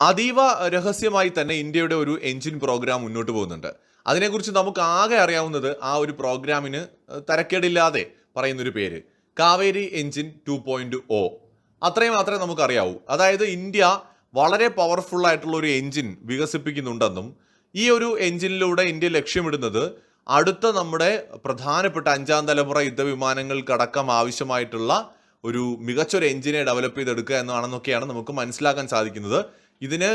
അതീവ രഹസ്യമായി തന്നെ ഇന്ത്യയുടെ ഒരു എഞ്ചിൻ പ്രോഗ്രാം മുന്നോട്ട് പോകുന്നുണ്ട്. അതിനെക്കുറിച്ച് നമുക്ക് ആകെ അറിയാവുന്നത് ആ ഒരു പ്രോഗ്രാമിന് തരക്കേടില്ലാതെ പറയുന്നൊരു പേര്. Kaveri engine two point O അത്രയും മാത്രമേ നമുക്ക് അറിയാവൂ അതായത് ഇന്ത്യ വളരെ പവർഫുൾ ആയിട്ടുള്ള ഒരു എഞ്ചിൻ വികസിപ്പിക്കുന്നുണ്ടെന്നും ഈ ഒരു എഞ്ചിനിലൂടെ ഇന്ത്യ ലക്ഷ്യമിടുന്നത് അടുത്ത നമ്മുടെ പ്രധാനപ്പെട്ട അഞ്ചാം തലമുറ യുദ്ധവിമാനങ്ങൾക്കടക്കം ആവശ്യമായിട്ടുള്ള ഒരു മികച്ചൊരു എഞ്ചിനെ ഡെവലപ്പ് ചെയ്തെടുക്കുക എന്നാണെന്നൊക്കെയാണ് നമുക്ക് മനസ്സിലാക്കാൻ സാധിക്കുന്നത്. ഇതിന്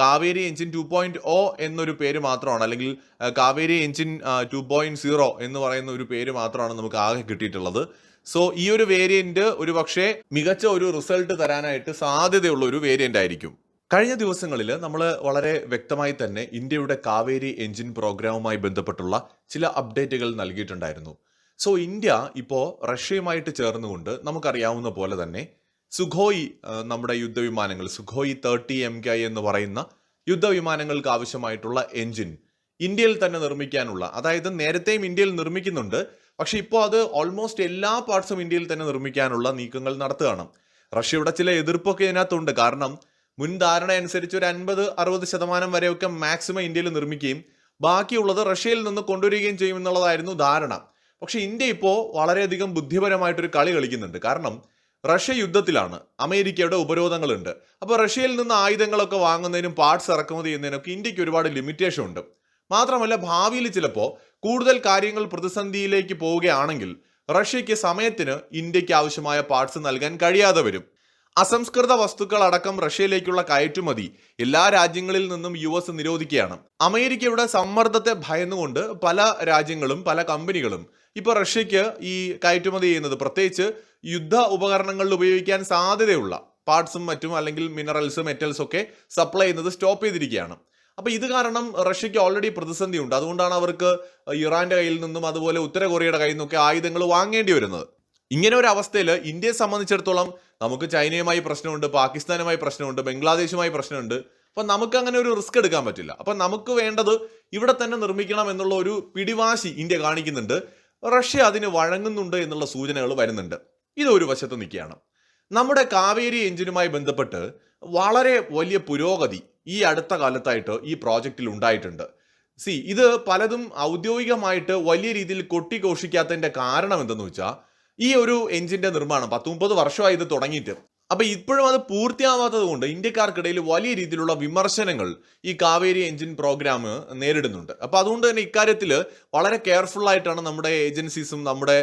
Kaveri engine two point O എന്നൊരു പേര് മാത്രമാണ്. അല്ലെങ്കിൽ Kaveri engine two point zero എന്ന് പറയുന്ന ഒരു പേര് മാത്രമാണ് നമുക്ക് ആകെ കിട്ടിയിട്ടുള്ളത്. സോ ഈ ഒരു വേരിയന്റ് ഒരു പക്ഷേ മികച്ച ഒരു റിസൾട്ട് തരാനായിട്ട് സാധ്യതയുള്ള ഒരു വേരിയന്റ് ആയിരിക്കും. കഴിഞ്ഞ ദിവസങ്ങളിൽ നമ്മൾ വളരെ വ്യക്തമായി തന്നെ ഇന്ത്യയുടെ കാവേരി എഞ്ചിൻ പ്രോഗ്രാമുമായി ബന്ധപ്പെട്ടുള്ള ചില അപ്ഡേറ്റുകൾ നൽകിയിട്ടുണ്ടായിരുന്നു. സോ ഇന്ത്യ ഇപ്പോൾ റഷ്യയുമായിട്ട് ചേർന്നുകൊണ്ട് നമുക്കറിയാവുന്ന പോലെ തന്നെ സുഖോയി നമ്മുടെ യുദ്ധവിമാനങ്ങൾ സുഖോയി തേർട്ടി എം കെ എന്ന് പറയുന്ന യുദ്ധവിമാനങ്ങൾക്ക് ആവശ്യമായിട്ടുള്ള എഞ്ചിൻ ഇന്ത്യയിൽ തന്നെ നിർമ്മിക്കാനുള്ള അതായത് നേരത്തെയും ഇന്ത്യയിൽ നിർമ്മിക്കുന്നുണ്ട് പക്ഷേ ഇപ്പോൾ അത് ഓൾമോസ്റ്റ് എല്ലാ പാർട്സും ഇന്ത്യയിൽ തന്നെ നിർമ്മിക്കാനുള്ള നീക്കങ്ങൾ നടത്തുകയാണ്. റഷ്യയുടെ ചില എതിർപ്പൊക്കെ ഇതിനകത്തുണ്ട്. കാരണം മുൻ ധാരണ അനുസരിച്ച് ഒരു അൻപത് അറുപത് ശതമാനം വരെയൊക്കെ മാക്സിമം ഇന്ത്യയിൽ നിർമ്മിക്കുകയും ബാക്കിയുള്ളത് റഷ്യയിൽ നിന്ന് കൊണ്ടുവരികയും ചെയ്യുമെന്നുള്ളതായിരുന്നു ധാരണ. പക്ഷേ ഇന്ത്യ ഇപ്പോൾ വളരെയധികം ബുദ്ധിപരമായിട്ടൊരു കളി കളിക്കുന്നുണ്ട്. കാരണം റഷ്യ യുദ്ധത്തിലാണ്. അമേരിക്കയുടെ ഉപരോധങ്ങളുണ്ട്. അപ്പോൾ റഷ്യയിൽ നിന്ന് ആയുധങ്ങളൊക്കെ വാങ്ങുന്നതിനും പാർട്സ് ഇറക്കുമതി ചെയ്യുന്നതിനൊക്കെ ഇന്ത്യയ്ക്ക് ഒരുപാട് ലിമിറ്റേഷൻ ഉണ്ട്. മാത്രമല്ല ഭാവിയിൽ ചിലപ്പോൾ കൂടുതൽ കാര്യങ്ങൾ പ്രതിസന്ധിയിലേക്ക് പോവുകയാണെങ്കിൽ റഷ്യയ്ക്ക് സമയത്തിന് ഇന്ത്യയ്ക്ക് ആവശ്യമായ പാർട്സ് നൽകാൻ കഴിയാതെ വരും. അസംസ്കൃത വസ്തുക്കൾ അടക്കം റഷ്യയിലേക്കുള്ള കയറ്റുമതി എല്ലാ രാജ്യങ്ങളിൽ നിന്നും യു എസ് നിരോധിക്കുകയാണ്. അമേരിക്കയുടെ സമ്മർദ്ദത്തെ ഭയന്നുകൊണ്ട് പല രാജ്യങ്ങളും പല കമ്പനികളും ഇപ്പോൾ റഷ്യക്ക് ഈ കയറ്റുമതി ചെയ്യുന്നത് പ്രത്യേകിച്ച് യുദ്ധ ഉപകരണങ്ങളിൽ ഉപയോഗിക്കാൻ സാധ്യതയുള്ള പാർട്സും മറ്റും അല്ലെങ്കിൽ മിനറൽസും മെറ്റൽസും ഒക്കെ സപ്ലൈ ചെയ്യുന്നത് സ്റ്റോപ്പ് ചെയ്തിരിക്കുകയാണ്. അപ്പോൾ ഇത് കാരണം റഷ്യക്ക് ഓൾറെഡി പ്രതിസന്ധി ഉണ്ട് അതുകൊണ്ടാണ് അവർക്ക് ഇറാന്റെ കയ്യിൽ നിന്നും അതുപോലെ ഉത്തര കൊറിയയുടെ കയ്യിൽ നിന്നൊക്കെ ആയുധങ്ങൾ വാങ്ങേണ്ടി വരുന്നത്. ഇങ്ങനെ ഒരു അവസ്ഥയിൽ ഇന്ത്യയെ സംബന്ധിച്ചിടത്തോളം നമുക്ക് ചൈനയുമായി പ്രശ്നമുണ്ട് പാകിസ്ഥാനുമായി പ്രശ്നമുണ്ട് ബംഗ്ലാദേശുമായി പ്രശ്നമുണ്ട്. അപ്പൊ നമുക്ക് അങ്ങനെ ഒരു റിസ്ക് എടുക്കാൻ പറ്റില്ല. അപ്പൊ നമുക്ക് വേണ്ടത് ഇവിടെ തന്നെ നിർമ്മിക്കണം എന്നുള്ള ഒരു പിടിവാശി ഇന്ത്യ കാണിക്കുന്നുണ്ട്. റഷ്യ അതിന് വഴങ്ങുന്നുണ്ട് എന്നുള്ള സൂചനകൾ വരുന്നുണ്ട്. ഇത് ഒരു വശത്ത് നിൽക്കുകയാണ്. നമ്മുടെ കാവേരി എഞ്ചിനുമായി ബന്ധപ്പെട്ട് വളരെ വലിയ പുരോഗതി ഈ അടുത്ത കാലത്തായിട്ട് ഈ പ്രോജക്റ്റിൽ ഉണ്ടായിട്ടുണ്ട്. സി ഇത് പലതും ഔദ്യോഗികമായിട്ട് വലിയ രീതിയിൽ കൊട്ടിഘോഷിക്കാത്തതിന്റെ കാരണം എന്തെന്ന് വെച്ചാൽ ഈ ഒരു എഞ്ചിന്റെ നിർമ്മാണം പത്ത് മുപ്പത് വർഷമായി ഇത് തുടങ്ങിയിട്ട്. അപ്പൊ ഇപ്പോഴും അത് പൂർത്തിയാവാത്തത് കൊണ്ട് ഇന്ത്യക്കാർക്കിടയിൽ വലിയ രീതിയിലുള്ള വിമർശനങ്ങൾ ഈ കാവേരി എഞ്ചിൻ പ്രോഗ്രാം നേരിടുന്നുണ്ട്. അപ്പൊ അതുകൊണ്ട് തന്നെ ഇക്കാര്യത്തിൽ വളരെ കെയർഫുൾ ആയിട്ടാണ് നമ്മുടെ ഏജൻസീസും നമ്മുടെ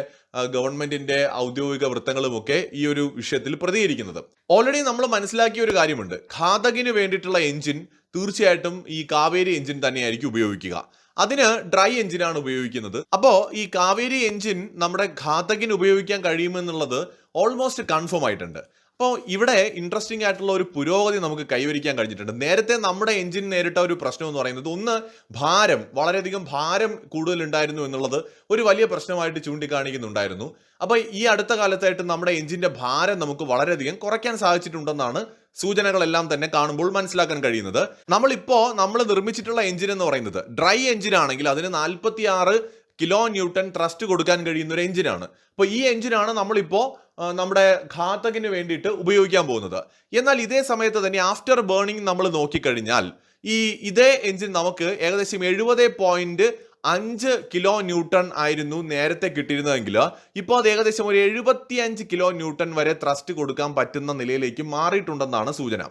ഗവൺമെന്റിന്റെ ഔദ്യോഗിക വൃത്തങ്ങളും ഒക്കെ ഈ ഒരു വിഷയത്തിൽ പ്രതികരിക്കുന്നത്. ഓൾറെഡി നമ്മൾ മനസ്സിലാക്കിയ ഒരു കാര്യമുണ്ട്. ഘാതകിന് വേണ്ടിയിട്ടുള്ള എഞ്ചിൻ തീർച്ചയായിട്ടും ഈ കാവേരി എഞ്ചിൻ തന്നെയായിരിക്കും ഉപയോഗിക്കുക. അതിന് ഡ്രൈ എഞ്ചിനാണ് ഉപയോഗിക്കുന്നത്. അപ്പോൾ ഈ കാവേരി എഞ്ചിൻ നമ്മുടെ ഘാതകിന് ഉപയോഗിക്കാൻ കഴിയുമെന്നുള്ളത് ഓൾമോസ്റ്റ് കൺഫേം ആയിട്ടുണ്ട്. അപ്പോൾ ഇവിടെ ഇൻട്രസ്റ്റിംഗ് ആയിട്ടുള്ള ഒരു പുരോഗതി നമുക്ക് കൈവരിക്കാൻ കഴിഞ്ഞിട്ടുണ്ട്. നേരത്തെ നമ്മുടെ എഞ്ചിൻ നേരിട്ട ഒരു പ്രശ്നം എന്ന് പറയുന്നത് ഒന്ന് ഭാരം വളരെയധികം ഭാരം കൂടുതലുണ്ടായിരുന്നു എന്നുള്ളത് ഒരു വലിയ പ്രശ്നമായിട്ട് ചൂണ്ടിക്കാണിക്കുന്നുണ്ടായിരുന്നു. അപ്പോൾ ഈ അടുത്ത കാലത്തായിട്ട് നമ്മുടെ എഞ്ചിന്റെ ഭാരം നമുക്ക് വളരെയധികം കുറയ്ക്കാൻ സാധിച്ചിട്ടുണ്ടെന്നാണ് സൂചനകളെല്ലാം തന്നെ കാണുമ്പോൾ മനസ്സിലാക്കാൻ കഴിയുന്നത്. നമ്മളിപ്പോ നമ്മൾ നിർമ്മിച്ചിട്ടുള്ള എഞ്ചിൻ എന്ന് പറയുന്നത് ഡ്രൈ എഞ്ചിൻ ആണെങ്കിൽ അതിന് നാൽപ്പത്തി ആറ് കിലോ ന്യൂട്ടൺ ട്രസ്റ്റ് കൊടുക്കാൻ കഴിയുന്ന ഒരു എഞ്ചിനാണ് അപ്പോൾ ഈ എഞ്ചിനാണ് നമ്മളിപ്പോൾ നമ്മുടെ ഘാതകിന് വേണ്ടിയിട്ട് ഉപയോഗിക്കാൻ പോകുന്നത്. എന്നാൽ ഇതേ സമയത്ത് തന്നെ ആഫ്റ്റർ ബേണിംഗ് നമ്മൾ നോക്കിക്കഴിഞ്ഞാൽ ഈ ഇതേ എഞ്ചിൻ നമുക്ക് ഏകദേശം എഴുപത് പോയിന്റ് അഞ്ച് കിലോ ന്യൂട്ടൺ ആയിരുന്നു നേരത്തെ കിട്ടിയിരുന്നതെങ്കിൽ. ഇപ്പോൾ അത് ഏകദേശം ഒരു എഴുപത്തി അഞ്ച് കിലോ ന്യൂട്ടൺ വരെ ത്രസ്റ്റ് കൊടുക്കാൻ പറ്റുന്ന നിലയിലേക്ക് മാറിയിട്ടുണ്ടെന്നാണ് സൂചന.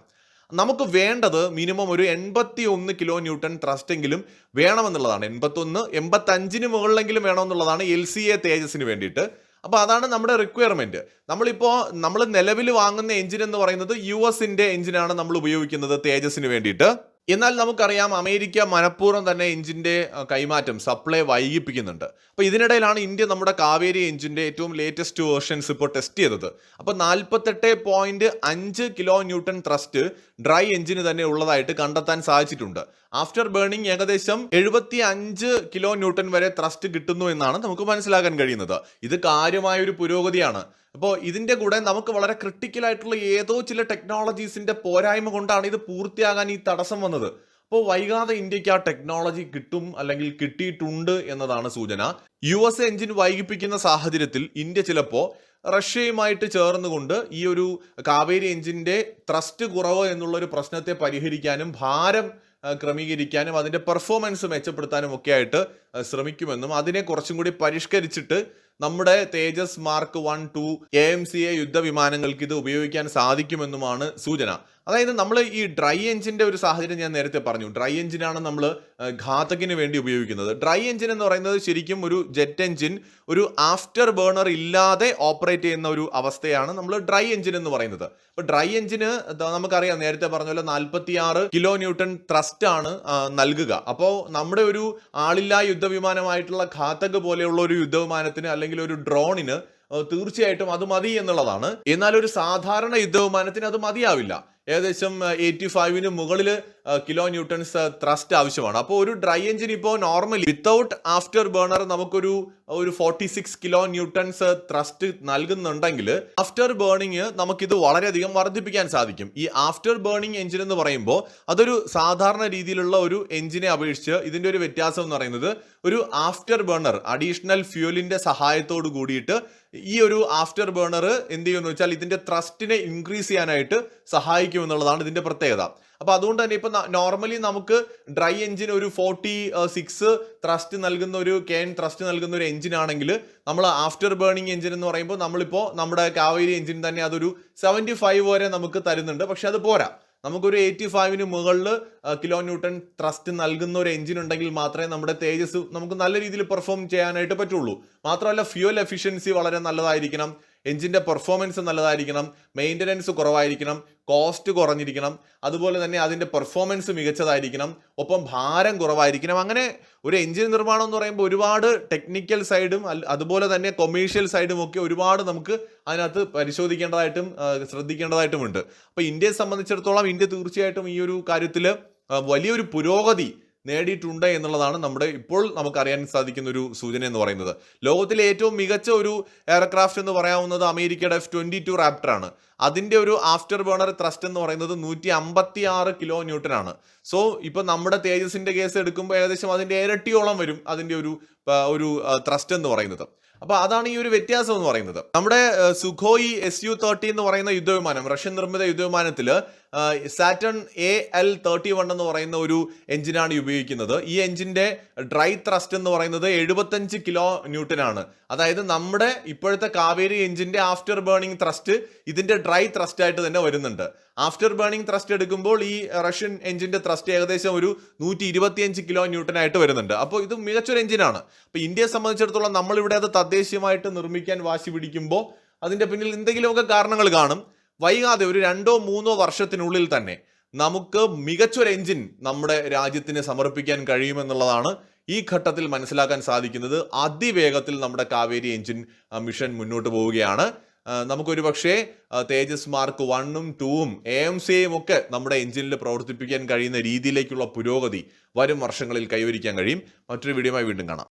നമുക്ക് വേണ്ടത് മിനിമം ഒരു എൺപത്തി ഒന്ന് കിലോ ന്യൂട്ടൺ ത്രസ്റ്റ് എങ്കിലും വേണമെന്നുള്ളതാണ്. എൺപത്തൊന്ന് എൺപത്തഞ്ചിന് മുകളിലെങ്കിലും വേണമെന്നുള്ളതാണ് എൽ സി എ തേജസിന് വേണ്ടിയിട്ട്. അപ്പോൾ അതാണ് നമ്മുടെ റിക്വയർമെന്റ് നമ്മളിപ്പോൾ നമ്മൾ നിലവിൽ വാങ്ങുന്ന എഞ്ചിൻ എന്ന് പറയുന്നത് യു എസിന്റെ എഞ്ചിനാണ് നമ്മൾ ഉപയോഗിക്കുന്നത് തേജസിന് വേണ്ടിയിട്ട്. എന്നാൽ നമുക്കറിയാം അമേരിക്ക മനഃപൂർവം തന്നെ എഞ്ചിന്റെ കൈമാറ്റം സപ്ലൈ വൈകിപ്പിക്കുന്നുണ്ട്. അപ്പോൾ ഇതിനിടയിലാണ് ഇന്ത്യ നമ്മുടെ കാവേരി എഞ്ചിന്റെ ഏറ്റവും ലേറ്റസ്റ്റ് വേർഷൻസ് ഇപ്പോൾ ടെസ്റ്റ് ചെയ്തത്. അപ്പോൾ നാൽപ്പത്തെട്ട് പോയിന്റ് അഞ്ച് കിലോ ന്യൂട്ടൺ ത്രസ്റ്റ് ഡ്രൈ എഞ്ചിന് തന്നെ ഉള്ളതായിട്ട് കണ്ടെത്താൻ സാധിച്ചിട്ടുണ്ട്. ആഫ്റ്റർ ബേണിംഗ് ഏകദേശം എഴുപത്തി അഞ്ച് കിലോ ന്യൂട്ടൺ വരെ ത്രസ്റ്റ് കിട്ടുന്നു എന്നാണ് നമുക്ക് മനസ്സിലാക്കാൻ കഴിയുന്നത്. ഇത് കാര്യമായ ഒരു പുരോഗതിയാണ്. അപ്പോൾ ഇതിന്റെ കൂടെ നമുക്ക് വളരെ ക്രിട്ടിക്കൽ ആയിട്ടുള്ള ഏതോ ചില ടെക്നോളജീസിന്റെ പോരായ്മ കൊണ്ടാണ് ഇത് പൂർത്തിയാകാൻ ഈ തടസ്സം വന്നത്. അപ്പോൾ വൈകാതെ ഇന്ത്യയ്ക്ക് ആ ടെക്നോളജി കിട്ടും അല്ലെങ്കിൽ കിട്ടിയിട്ടുണ്ട് എന്നതാണ് സൂചന. യു എസ് എഞ്ചിൻ വൈകിപ്പിക്കുന്ന സാഹചര്യത്തിൽ ഇന്ത്യ ചിലപ്പോൾ റഷ്യയുമായിട്ട് ചേർന്നുകൊണ്ട് ഈ ഒരു കാവേരി എഞ്ചിന്റെ ത്രസ്റ്റ് കുറവ് എന്നുള്ള ഒരു പ്രശ്നത്തെ പരിഹരിക്കാനും ഭാരം ക്രമീകരിക്കാനും അതിന്റെ പെർഫോമൻസ് മെച്ചപ്പെടുത്താനും ഒക്കെ ആയിട്ട് ശ്രമിക്കുമെന്നും അതിനെ കുറച്ചും കൂടി പരിഷ്കരിച്ചിട്ട് നമ്മുടെ Tejas mark one two A M C A യുദ്ധവിമാനങ്ങൾക്ക് ഇത് ഉപയോഗിക്കാൻ സാധിക്കുമെന്നുമാണ് സൂചന. അതായത് നമ്മൾ ഈ ഡ്രൈ എഞ്ചിന്റെ ഒരു സാഹചര്യം ഞാൻ നേരത്തെ പറഞ്ഞു. ഡ്രൈ എഞ്ചിനാണ് നമ്മൾ ഘാതകിന് വേണ്ടി ഉപയോഗിക്കുന്നത്. ഡ്രൈ എഞ്ചിൻ എന്ന് പറയുന്നത് ശരിക്കും ഒരു ജെറ്റ് എഞ്ചിൻ ഒരു ആഫ്റ്റർ ബേണർ ഇല്ലാതെ ഓപ്പറേറ്റ് ചെയ്യുന്ന ഒരു അവസ്ഥയാണ് നമ്മൾ ഡ്രൈ എഞ്ചിൻ എന്ന് പറയുന്നത്. അപ്പോൾ ഡ്രൈ എഞ്ചിന് നമുക്കറിയാം നേരത്തെ പറഞ്ഞ പോലെ കിലോ ന്യൂട്ടൺ ത്രസ്റ്റ് ആണ് നൽകുക. അപ്പോൾ നമ്മുടെ ഒരു ആളില്ലാ യുദ്ധവിമാനമായിട്ടുള്ള ഘാതക് പോലെയുള്ള ഒരു യുദ്ധവിമാനത്തിന് അല്ലെങ്കിൽ ഒരു ഡ്രോണിന് തീർച്ചയായിട്ടും അത് മതി എന്നുള്ളതാണ്. എന്നാൽ ഒരു സാധാരണ യുദ്ധവിമാനത്തിന് അത് മതിയാവില്ല. ഏകദേശം എയ്റ്റി ഫൈവിന് മുകളിൽ കിലോ ന്യൂട്ടൺസ് ത്രസ്റ്റ് ആവശ്യമാണ്. അപ്പോൾ ഒരു ഡ്രൈ എഞ്ചിൻ ഇപ്പോൾ നോർമലി വിത്തൗട്ട് ആഫ്റ്റർ ബേണർ നമുക്കൊരു ഒരു forty six kilo newtons thrust നൽകുന്നുണ്ടെങ്കിൽ after burning നമുക്കിത് വളരെയധികം വർദ്ധിപ്പിക്കാൻ സാധിക്കും. ഈ ആഫ്റ്റർ ബേണിംഗ് എഞ്ചിൻ എന്ന് പറയുമ്പോൾ അതൊരു സാധാരണ രീതിയിലുള്ള ഒരു എഞ്ചിനെ അപേക്ഷിച്ച് ഇതിന്റെ ഒരു വ്യത്യാസം എന്ന് പറയുന്നത് ഒരു ആഫ്റ്റർ ബേണർ അഡീഷണൽ ഫ്യൂലിന്റെ സഹായത്തോട് കൂടിയിട്ട് ഈ ഒരു ആഫ്റ്റർ ബേണർ എന്ത് ചെയ്യുമെന്ന് വെച്ചാൽ ഇതിന്റെ ത്രസ്റ്റിനെ ഇൻക്രീസ് ചെയ്യാനായിട്ട് സഹായിക്കും എന്നുള്ളതാണ് ഇതിന്റെ പ്രത്യേകത. അപ്പൊ അതുകൊണ്ട് തന്നെ ഇപ്പൊ നോർമലി നമുക്ക് ഡ്രൈ എഞ്ചിൻ ഒരു ഫോർട്ടി സിക്സ് ത്രസ്റ്റ് നൽകുന്ന ഒരു കെൻ ത്രസ്റ്റ് നൽകുന്ന ഒരു എഞ്ചിൻ ആണെങ്കിൽ നമ്മൾ ആഫ്റ്റർ ബേണിംഗ് എഞ്ചിൻ എന്ന് പറയുമ്പോൾ നമ്മളിപ്പോൾ നമ്മുടെ കാവേരി എഞ്ചിൻ തന്നെ അതൊരു സെവന്റി ഫൈവ് വരെ നമുക്ക് തരുന്നുണ്ട്. പക്ഷെ അത് പോരാ. നമുക്കൊരു എയ്റ്റി ഫൈവിന് മുകളിൽ കിലോ ന്യൂട്ടൺ ത്രസ്റ്റ് നൽകുന്ന ഒരു എഞ്ചിൻ ഉണ്ടെങ്കിൽ മാത്രമേ നമ്മുടെ തേജസ് നമുക്ക് നല്ല രീതിയിൽ പെർഫോം ചെയ്യാനായിട്ട് പറ്റുള്ളൂ. മാത്രമല്ല ഫ്യൂൽ എഫിഷ്യൻസി വളരെ നല്ലതായിരിക്കണം. എഞ്ചിന്റെ പെർഫോമൻസ് നല്ലതായിരിക്കണം മെയിന്റനൻസ് കുറവായിരിക്കണം കോസ്റ്റ് കുറഞ്ഞിരിക്കണം അതുപോലെ തന്നെ അതിന്റെ പെർഫോമൻസ് മികച്ചതായിരിക്കണം ഒപ്പം ഭാരം കുറവായിരിക്കണം. അങ്ങനെ ഒരു എഞ്ചിൻ നിർമ്മാണം എന്ന് പറയുമ്പോൾ ഒരുപാട് ടെക്നിക്കൽ സൈഡും അതുപോലെ തന്നെ കൊമേഴ്ഷ്യൽ സൈഡും ഒക്കെ ഒരുപാട് നമുക്ക് അതിനകത്ത് പരിശോധിക്കേണ്ടതായിട്ടും ശ്രദ്ധിക്കേണ്ടതായിട്ടുമുണ്ട്. അപ്പോൾ ഇന്ത്യയെ സംബന്ധിച്ചിടത്തോളം ഇന്ത്യ തീർച്ചയായിട്ടും ഈ ഒരു കാര്യത്തിൽ വലിയൊരു പുരോഗതി നേടിയിട്ടുണ്ട് എന്നുള്ളതാണ് നമ്മുടെ ഇപ്പോൾ നമുക്കറിയാൻ സാധിക്കുന്ന ഒരു സൂചന എന്ന് പറയുന്നത്. ലോകത്തിലെ ഏറ്റവും മികച്ച ഒരു എയർക്രാഫ്റ്റ് എന്ന് പറയാവുന്നത് അമേരിക്കയുടെ എഫ് ട്വന്റി ടു റാപ്റ്റർ ആണ് അതിന്റെ ഒരു ആഫ്റ്റർ ബേണർ ത്രസ്റ്റ് എന്ന് പറയുന്നത് നൂറ്റി അമ്പത്തി ആറ് കിലോ ന്യൂട്ടൺ ആണ് സോ ഇപ്പം നമ്മുടെ തേജസിന്റെ കേസ് എടുക്കുമ്പോൾ ഏകദേശം അതിന്റെ ഇരട്ടിയോളം വരും അതിന്റെ ഒരു ഒരു ത്രസ്റ്റ് എന്ന് പറയുന്നത്. അപ്പൊ അതാണ് ഈ ഒരു വ്യത്യാസം എന്ന് പറയുന്നത്. നമ്മുടെ സുഖോയി എസ് യു തേർട്ടി എന്ന് പറയുന്ന യുദ്ധവിമാനം റഷ്യൻ നിർമ്മിത യുദ്ധവിമാനത്തിൽ Saturn A L thirty one എന്ന് പറയുന്ന ഒരു എഞ്ചിനാണ് ഉപയോഗിക്കുന്നത്. ഈ എഞ്ചിന്റെ ഡ്രൈ ത്രസ്റ്റ് എന്ന് പറയുന്നത് എഴുപത്തഞ്ച് കിലോ ന്യൂട്ടൺ ആണ് അതായത് നമ്മുടെ ഇപ്പോഴത്തെ കാവേരി എഞ്ചിന്റെ ആഫ്റ്റർ ബേണിംഗ് ത്രസ്റ്റ് ഇതിന്റെ ഡ്രൈ ത്രസ്റ്റ് ആയിട്ട് തന്നെ വരുന്നുണ്ട്. ആഫ്റ്റർ ബേണിംഗ് ത്രസ്റ്റ് എടുക്കുമ്പോൾ ഈ റഷ്യൻ എഞ്ചിന്റെ ത്രസ്റ്റ് ഏകദേശം ഒരു നൂറ്റി ഇരുപത്തിയഞ്ച് കിലോ ന്യൂട്ടൺ ആയിട്ട് വരുന്നുണ്ട്. അപ്പോൾ ഇത് മികച്ചൊരു എഞ്ചിനാണ്. അപ്പോൾ ഇന്ത്യയെ സംബന്ധിച്ചിടത്തോളം നമ്മളിവിടെ അത് തദ്ദേശീയമായിട്ട് നിർമ്മിക്കാൻ വാശി പിടിക്കുമ്പോൾ അതിന്റെ പിന്നിൽ എന്തെങ്കിലുമൊക്കെ കാരണങ്ങൾ കാണും. വൈകാതെ ഒരു രണ്ടോ മൂന്നോ വർഷത്തിനുള്ളിൽ തന്നെ നമുക്ക് മികച്ചൊരു എഞ്ചിൻ നമ്മുടെ രാജ്യത്തിന് സമർപ്പിക്കാൻ കഴിയുമെന്നുള്ളതാണ് ഈ ഘട്ടത്തിൽ മനസ്സിലാക്കാൻ സാധിക്കുന്നത്. അതിവേഗത്തിൽ നമ്മുടെ കാവേരി എഞ്ചിൻ മിഷൻ മുന്നോട്ട് പോവുകയാണ്. നമുക്കൊരു പക്ഷേ തേജസ് മാർക്ക് വണ്ണും ടൂവും എ എം സിയും ഒക്കെ നമ്മുടെ എഞ്ചിനിൽ പ്രവർത്തിപ്പിക്കാൻ കഴിയുന്ന രീതിയിലേക്കുള്ള പുരോഗതി വരും വർഷങ്ങളിൽ കൈവരിക്കാൻ കഴിയും. മറ്റൊരു വീഡിയോയുമായി വീണ്ടും കാണാം.